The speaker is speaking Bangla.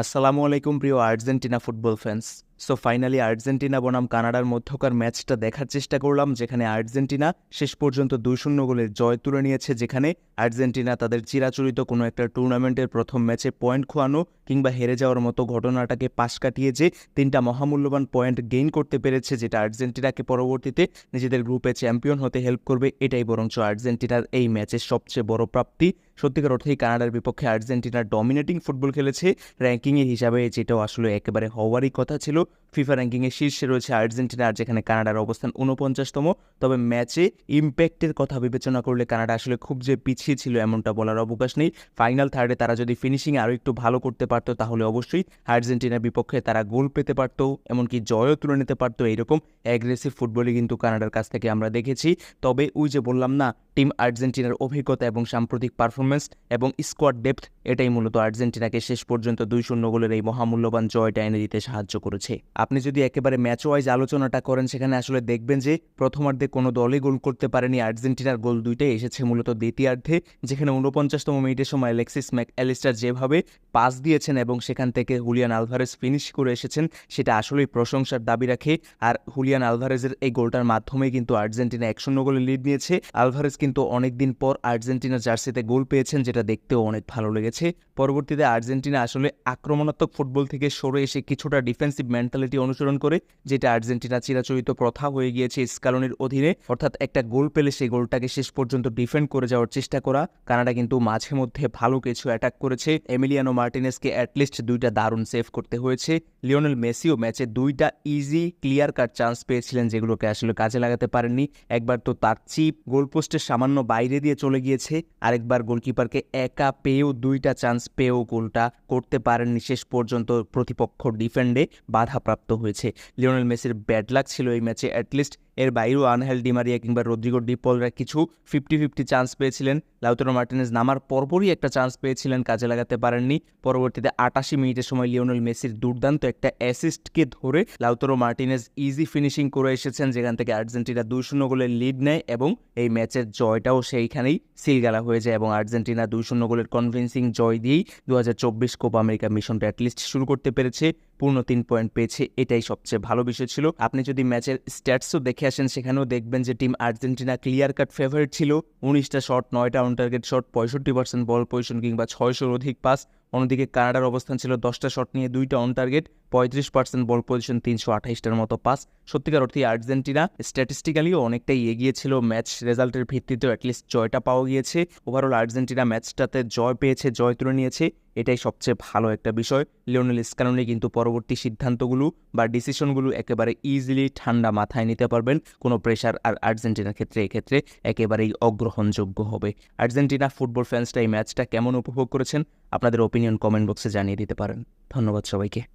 আসসালামু আলাইকুম প্রিয় Argentina football fans. So finally Argentina বনাম কানাডার মধ্যকার ম্যাচটা দেখার চেষ্টা করলাম, যেখানে আর্জেন্টিনা শেষ পর্যন্ত দুই শূন্য গোলের জয় তুলে নিয়েছে, যেখানে আর্জেন্টিনা তাদের চিরাচরিত কোনো একটা টুর্নামেন্টের প্রথম ম্যাচে পয়েন্ট খোয়ানো কিংবা হেরে যাওয়ার মতো ঘটনাটাকে পাশ কাটিয়ে যে তিনটা মহামূল্যবান পয়েন্ট গেইন করতে পেরেছে, যেটা আর্জেন্টিনাকে পরবর্তীতে নিজেদের গ্রুপে চ্যাম্পিয়ন হতে হেল্প করবে, এটাই বরঞ্চ আর্জেন্টিনার এই ম্যাচের সবচেয়ে বড় প্রাপ্তি। সত্যিকার অর্থেই কানাডার বিপক্ষে আর্জেন্টিনা ডমিনেটিং ফুটবল খেলেছে র্যাঙ্কিংয়ের হিসাবে যেটাও আসলে একেবারে হওয়ারই কথা ছিল। ফিফা র্যাঙ্কিংয়ের শীর্ষে রয়েছে আর্জেন্টিনা, আর যেখানে কানাডার অবস্থান উনপঞ্চাশতম তবে ম্যাচে ইম্প্যাক্টের কথা বিবেচনা করলে কানাডা আসলে খুব যে পিছিয়ে ছিল এমনটা বলার অবকাশ নেই। ফাইনাল থার্ডে তারা যদি ফিনিশিং আরও একটু ভালো করতে পারতো, তাহলে অবশ্যই আর্জেন্টিনার বিপক্ষে তারা গোল পেতে পারতো, এমনকি জয়ও তুলে নিতে পারতো। এইরকম অ্যাগ্রেসিভ ফুটবলই কিন্তু কানাডার কাছ থেকে আমরা দেখেছি। তবে ওই যে বললাম না, টিম আর্জেন্টিনার অভিজ্ঞতা এবং সাম্প্রতিক পারফরমেন্স এবং স্কোয়াড ডেপথ, এটাই মূলত আর্জেন্টিনাকে শেষ পর্যন্ত দুই শূন্য গোলের এই মহামূল্যবান জয়টা এনে দিতে সাহায্য করেছে। আপনি যদি একেবারে ম্যাচ ওয়াইজ আলোচনাটা করেন, সেখানে আসলে দেখবেন যে প্রথমার্ধে কোনো দলই গোল করতে পারেনি। আর্জেন্টিনার গোল দুইটাই এসেছে মূলত দ্বিতীয়ার্ধে, যেখানে ঊনপঞ্চাশতম মিনিটের সময় অ্যালেক্সিস ম্যাক অ্যালিস্টার যেভাবে পাস দিয়েছেন এবং সেখান থেকে হুলিয়ান আলভারেজ ফিনিশ করে এসেছেন, সেটা আসলেই প্রশংসার দাবি রাখে। আর হুলিয়ান আলভারেজের এই গোলটার মাধ্যমে কিন্তু আর্জেন্টিনা এক শূন্য গোলে লিড নিয়েছে। আলভারেজ কিন্তু অনেকদিন পর আর্জেন্টিনার জার্সিতে গোল পেয়েছেন, যেটা দেখতেও অনেক ভালো লেগেছে। পরবর্তীতে আর্জেন্টিনা আসলে আক্রমণাত্মক ফুটবল থেকে সরে এসে কিছুটা ডিফেন্সিভ মেন্টালিটি অনুসরণ করে, যেটা আর্জেন্টিনা চিরাচরিত প্রথা হয়ে গিয়েছে স্কালনের অধীনে। অর্থাৎ একটা গোল পেলে সেই গোলটাকে শেষ পর্যন্ত ডিফেন্ড করে যাওয়ার চেষ্টা করা। কানাডা কিন্তু মাঝে মধ্যে ভালো কিছু অ্যাটাক করেছে। এমিলিয়ানো মার্টিনেসকে অ্যাটলিস্ট দুইটা দারুণ সেভ করতে হয়েছে। লিওনেল মেসিও ম্যাচে দুইটা ইজি ক্লিয়ার কাট চান্স পেয়েছিলেন, যেগুলোকে আসলে কাজে লাগাতে পারেননি। একবার তো তার চিপ গোলপোস্টের সামান্য বাইরে দিয়ে চলে গিয়েছে। আরেকবার গোলকিপারকে একা পেয়েও দুইটা চান্স পেয়েও গোলটা করতে পারেননি শেষ পর্যন্ত প্রতিপক্ষ ডিফেন্ডে বাধাপ্রাপ্ত হয়েছে। লিওনেল মেসির ব্যাড লাক ছিল এই ম্যাচে অ্যাটলিস্ট এর বাইরেও আনহেল ডিমারিয়া কিংবা রদ্রিগো ডিপলরা কিছু ফিফটি ফিফটি চান্স পেয়েছিলেন। লাউতারো মার্টিনেজ নামার পরপরই একটা চান্স পেয়েছিলেন, কাজে লাগাতে পারেননি। পরবর্তীতে আটাশি মিনিটের সময় লিওনেল মেসির দুর্দান্ত একটা অ্যাসিস্টকে ধরে লাউতারো মার্টিনেজ ইজি ফিনিশিং করে এসেছেন, যেখান থেকে আর্জেন্টিনা দুই শূন্য গোলের লিড নেয় এবং এই ম্যাচের জয়টাও সেইখানেই সিলগালা হয়ে যায় এবং আর্জেন্টিনা দুই শূন্য গোলের কনভিন্সিং জয় দিয়েই দু হাজার চব্বিশ কোপা আমেরিকা মিশনটা অ্যাটলিস্ট শুরু করতে পেরেছে। পূর্ণ তিন পয়েন্ট পেয়েছে, এটাই সবচেয়ে ভালো বিষয় ছিল। আপনি যদি ম্যাচের স্ট্যাটসও দেখে আসেন, সেখানেও দেখবেন যে team Argentina clear cut favourite ছিল। উনিশটা শট নয়টা অন টার্গেট শট পঁয়ষট্টি পার্সেন্ট বল পজিশন কিংবা ছয়শোর অধিক পাস অন্যদিকে কানাডার অবস্থান ছিল দশটা শট নিয়ে দুইটা অন টার্গেট পঁয়ত্রিশ পার্সেন্ট বল পজিশন তিনশো আঠাইশটার মতো পাস সত্যিকার অর্থে আর্জেন্টিনা স্ট্যাটিস্টিক্যালিও অনেকটাই এগিয়ে ছিল ম্যাচ রেজাল্টের ভিত্তিতেও অ্যাটলিস্ট জয়টা পাওয়া গিয়েছে। ওভারঅল আর্জেন্টিনা ম্যাচটাতে জয় পেয়েছে, জয় তুলে নিয়েছে। এটাই সবচেয়ে ভালো একটা বিষয়। লিওনেল স্ক্যানোনি কিন্তু পরবর্তী সিদ্ধান্তগুলো বা ডিসিশনগুলো একেবারে ইজিলি ঠান্ডা মাথায় নিতে পারবেন। কোনো প্রেশার আর আর্জেন্টিনার ক্ষেত্রে, এক্ষেত্রে একেবারেই অগ্রহণযোগ্য হবে। আর্জেন্টিনা ফুটবল ফ্যান্সটা এই ম্যাচটা কেমন উপভোগ করেছেন? আপনাদের ওপিনিয়ন কমেন্ট বক্সে জানিয়ে দিতে পারেন। ধন্যবাদ সবাইকে।